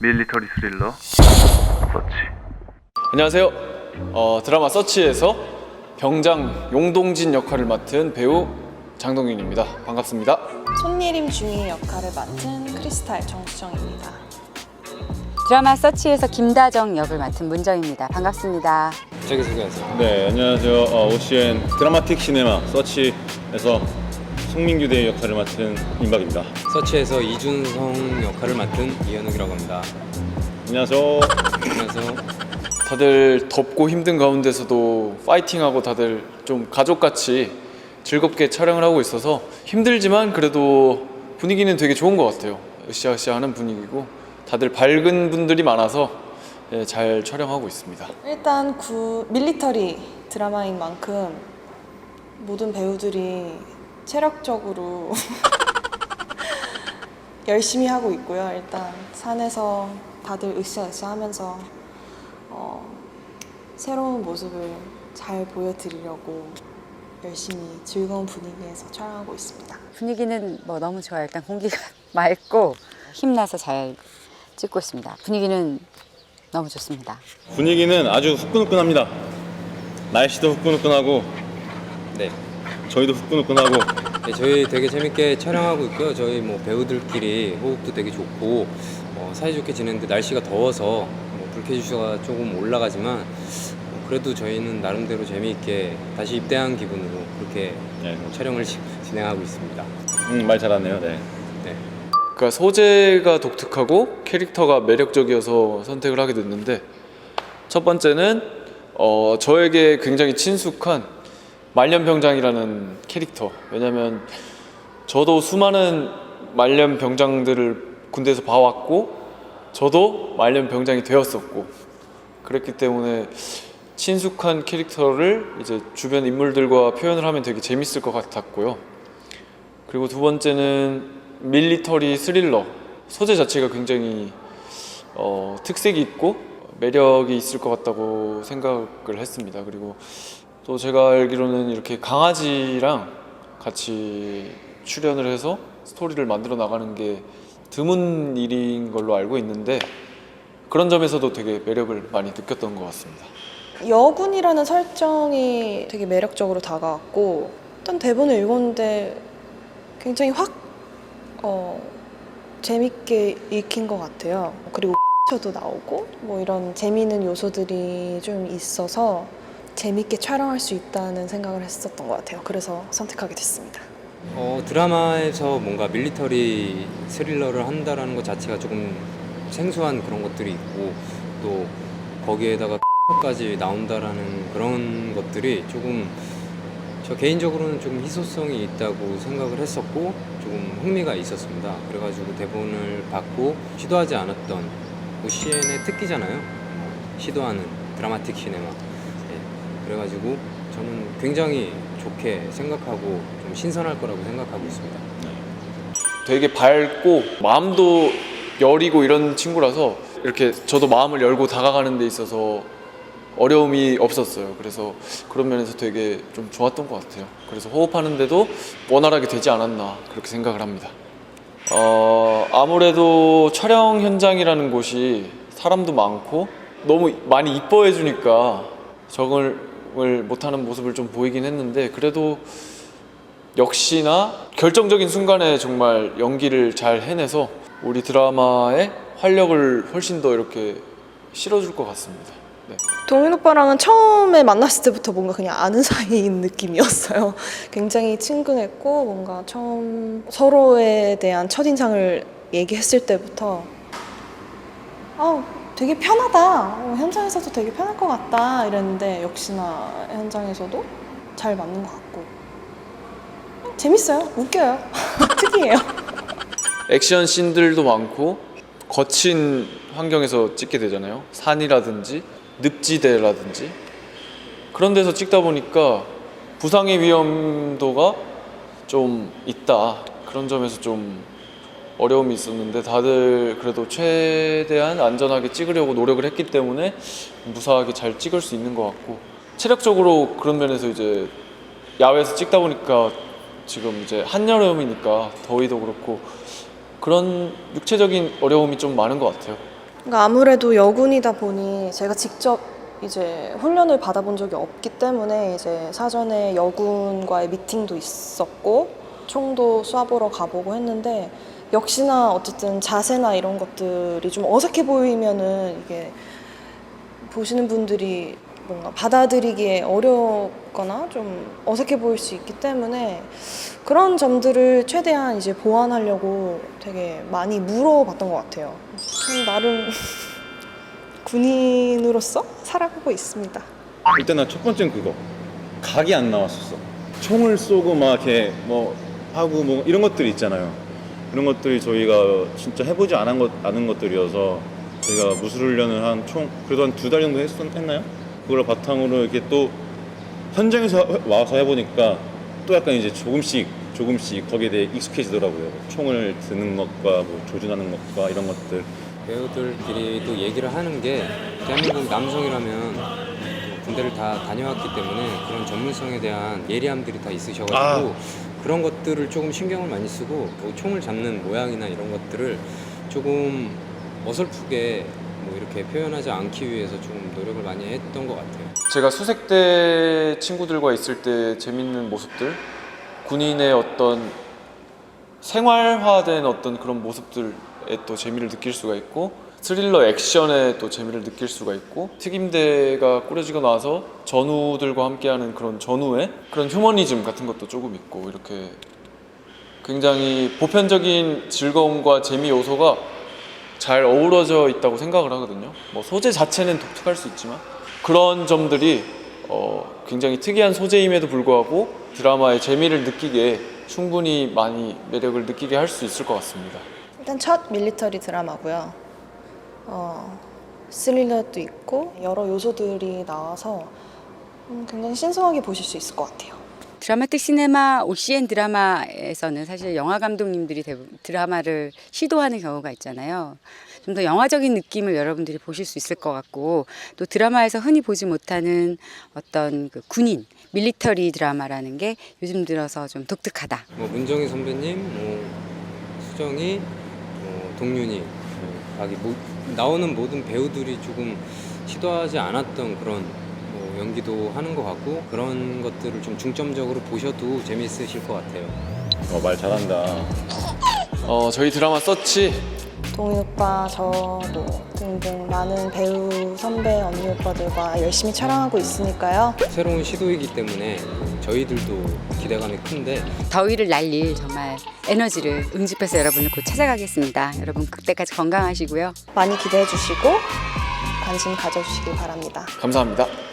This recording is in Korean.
밀리터리 스릴러 서치 안녕하세요. 어, 드라마 서치에서 병장 용동진 역할을 맡은 배우 장동윤입니다. 반갑습니다. 손예림 중위 역할을 맡은 크리스탈 정수정입니다. 드라마 서치에서 김다정 역을 맡은 문정입니다. 반갑습니다. 자기 소개하세요. 네, 안녕하세요. 어, OCN 드라마틱 시네마 서치에서 송민규 대의 역할을 맡은 임박입니다. 서치에서 이준성 역할을 맡은 이현욱이라고 합니다. 안녕하세요. 안녕하세요. 다들 덥고 힘든 가운데서도 파이팅하고 다들 좀 가족같이 즐겁게 촬영을 하고 있어서 힘들지만 그래도 분위기는 되게 좋은 것 같아요. 으쌰으쌰 하는 분위기고 다들 밝은 분들이 많아서 예, 잘 촬영하고 있습니다. 일단 구 밀리터리 드라마인 만큼 모든 배우들이 체력적으로 열심히 하고 있고요. 일단 산에서 다들 으쌰으쌰 하면서 어, 새로운 모습을 잘 보여드리려고 열심히 즐거운 분위기에서 촬영하고 있습니다. 분위기는 뭐 너무 좋아요. 일단 공기가 맑고 힘나서 잘 찍고 있습니다. 분위기는 너무 좋습니다. 분위기는 아주 후끈후끈합니다. 날씨도 후끈후끈하고 네. 저희도 후끈후끈하고 네, 저희 되게 재밌게 촬영하고 있고요. 저희 뭐 배우들끼리 호흡도 되게 좋고 어, 사이좋게 지냈는데 날씨가 더워서 뭐 불쾌지수가 조금 올라가지만 어, 그래도 저희는 나름대로 재미있게 다시 입대한 기분으로 그렇게 네. 어, 촬영을 지- 진행하고 있습니다. 음, 말 잘하네요. 네. 네. 그러니까 소재가 독특하고 캐릭터가 매력적이어서 선택을 하게 됐는데 첫 번째는 어, 저에게 굉장히 친숙한 말년병장이라는 캐릭터 왜냐면 저도 수많은 말년병장들을 군대에서 봐왔고 저도 말년병장이 되었었고 그랬기 때문에 친숙한 캐릭터를 이제 주변 인물들과 표현을 하면 되게 재밌을 것 같았고요. 그리고 두 번째는 밀리터리 스릴러 소재 자체가 굉장히 어, 특색이 있고 매력이 있을 것 같다고 생각을 했습니다. 그리고 또 제가 알기로는 이렇게 강아지랑 같이 출연을 해서 스토리를 만들어 나가는 게 드문 일인 걸로 알고 있는데 그런 점에서도 되게 매력을 많이 느꼈던 것 같습니다. 여군이라는 설정이 되게 매력적으로 다가왔고 일단 대본을 읽었는데 굉장히 확 어, 재밌게 읽힌 것 같아요. 그리고 도 나오고 뭐 이런 재미있는 요소들이 좀 있어서 재밌게 촬영할 수 있다는 생각을 했었던 것 같아요. 그래서 선택하게 됐습니다. 어, 드라마에서 뭔가 밀리터리 스릴러를 한다라는 것 자체가 조금 생소한 그런 것들이 있고 또 거기에다가 까지 나온다라는 그런 것들이 조금 저 개인적으로는 좀 희소성이 있다고 생각을 했었고 조금 흥미가 있었습니다. 그래가지고 대본을 받고 시도하지 않았던 OCN의 특기잖아요. 시도하는 드라마틱 시네마. 예, 그래가지고 저는 굉장히 좋게 생각하고 좀 신선할 거라고 생각하고 있습니다. 되게 밝고 마음도 여리고 이런 친구라서 이렇게 저도 마음을 열고 다가가는 데 있어서 어려움이 없었어요. 그래서 그런 면에서 되게 좀 좋았던 것 같아요. 그래서 호흡하는데도 원활하게 되지 않았나 그렇게 생각을 합니다. 어, 아무래도 촬영 현장이라는 곳이 사람도 많고 너무 많이 이뻐해 주니까 적응을 못하는 모습을 좀 보이긴 했는데 그래도 역시나 결정적인 순간에 정말 연기를 잘 해내서 우리 드라마의 활력을 훨씬 더 이렇게 실어줄 것 같습니다. 네. 동민 오빠랑은 처음에 만났을 때부터 뭔가 그냥 아는 사이인 느낌이었어요. 굉장히 친근했고 뭔가 처음 서로에 대한 첫인상을 얘기했을 때부터 아 되게 편하다. 어, 현장에서도 되게 편할 것 같다 이랬는데 역시나 현장에서도 잘 맞는 것 같고 재밌어요. 웃겨요. 특이해요. 액션 씬들도 많고 거친 환경에서 찍게 되잖아요. 산이라든지 늪지대라든지 그런 데서 찍다 보니까 부상의 위험도가 좀 있다. 그런 점에서 좀 어려움이 있었는데 다들 그래도 최대한 안전하게 찍으려고 노력을 했기 때문에 무사하게 잘 찍을 수 있는 것 같고 체력적으로 그런 면에서 이제 야외에서 찍다 보니까 지금 이제 한여름이니까 더위도 그렇고 그런 육체적인 어려움이 좀 많은 것 같아요. 그러니까 아무래도 여군이다 보니 제가 직접 이제 훈련을 받아본 적이 없기 때문에 이제 사전에 여군과의 미팅도 있었고 총도 쏴보러 가보고 했는데 역시나 어쨌든 자세나 이런 것들이 좀 어색해 보이면은 이게 보시는 분들이 뭔가 받아들이기에 어렵거나 좀 어색해 보일 수 있기 때문에 그런 점들을 최대한 이제 보완하려고 되게 많이 물어봤던 것 같아요. 좀 나름 군인으로서 살아가고 있습니다. 일단 나 첫 번째는 그거. 각이 안 나왔었어. 총을 쏘고 막 이렇게 뭐 하고 뭐 이런 것들이 있잖아요. 그런 것들이 저희가 진짜 해보지 않은, 것, 않은 것들이어서 저희가 무술 훈련을 한 총 그래도 한 두 달 정도 했, 했나요? 그걸 바탕으로 이렇게 또 현장에서 해- 와서 해보니까 또 약간 이제 조금씩 조금씩 거기에 대해 익숙해지더라고요. 총을 드는 것과 뭐 조준하는 것과 이런 것들 배우들끼리도 얘기를 하는 게 대한민국 남성이라면 또 군대를 다 다녀왔기 때문에 그런 전문성에 대한 예리함들이 다 있으셔가지고 그런 것들을 조금 신경을 많이 쓰고 뭐 총을 잡는 모양이나 이런 것들을 조금 어설프게 뭐 이렇게 표현하지 않기 위해서 조금 노력을 많이 했던 것 같아요. 제가 수색대 친구들과 있을 때 재밌는 모습들, 군인의 어떤 생활화된 어떤 그런 모습들에 또 재미를 느낄 수가 있고 스릴러 액션에 또 재미를 느낄 수가 있고 특임대가 꾸려지고 나서 전우들과 함께하는 그런 전우의 그런 휴머니즘 같은 것도 조금 있고 이렇게 굉장히 보편적인 즐거움과 재미 요소가 잘 어우러져 있다고 생각을 하거든요. 뭐 소재 자체는 독특할 수 있지만 그런 점들이 어, 굉장히 특이한 소재임에도 불구하고 드라마의 재미를 느끼게 충분히 많이 매력을 느끼게 할 수 있을 것 같습니다. 일단 첫 밀리터리 드라마고요. 어, 스릴러도 있고 여러 요소들이 나와서 음, 굉장히 신선하게 보실 수 있을 것 같아요. 드라마틱 시네마 OCN 드라마에서는 사실 영화 감독님들이 대부분 드라마를 시도하는 경우가 있잖아요. 좀 더 영화적인 느낌을 여러분들이 보실 수 있을 것 같고 또 드라마에서 흔히 보지 못하는 어떤 그 군인 밀리터리 드라마라는 게 요즘 들어서 좀 독특하다. 뭐 문정희 선배님, 뭐 수정이, 뭐 동윤이, 뭐 각이 뭐 나오는 모든 배우들이 조금 시도하지 않았던 그런 뭐 연기도 하는 것 같고 그런 것들을 좀 중점적으로 보셔도 재미있으실 것 같아요. 어, 말 잘한다 어, 저희 드라마 서치 동희 오빠, 저도 등등 많은 배우 선배 언니 오빠들과 열심히 촬영하고 있으니까요. 새로운 시도이기 때문에 저희들도 기대감이 큰데 더위를 날릴 정말 에너지를 응집해서 여러분을 곧 찾아가겠습니다. 여러분 그때까지 건강하시고요. 많이 기대해 주시고 관심 가져주시길 바랍니다. 감사합니다.